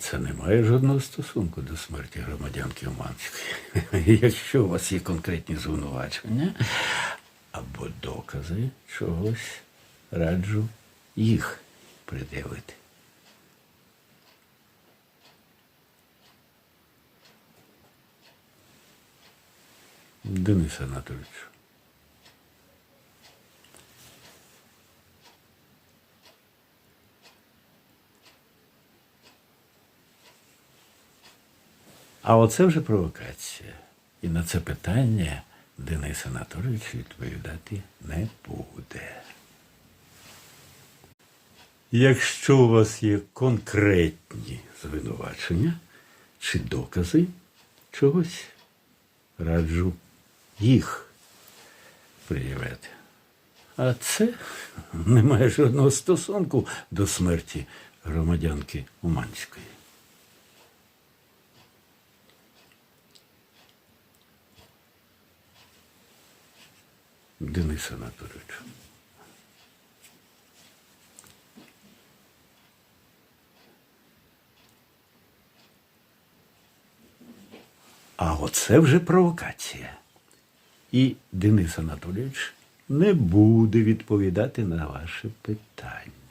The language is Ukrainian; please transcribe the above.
це не має жодного стосунку до смерті громадянки Уманської. Якщо у вас є конкретні звинувачення або докази чогось, раджу їх пред'явити. Денис Анатолійович. А оце вже провокація. І на це питання Денис Анатолійович відповідати не буде. Якщо у вас є конкретні звинувачення чи докази чогось, раджу їх пред'явити. А це не має жодного стосунку до смерті громадянки Уманської. Денис Анатолійович. А оце вже провокація. І Денис Анатолійович не буде відповідати на ваше питання.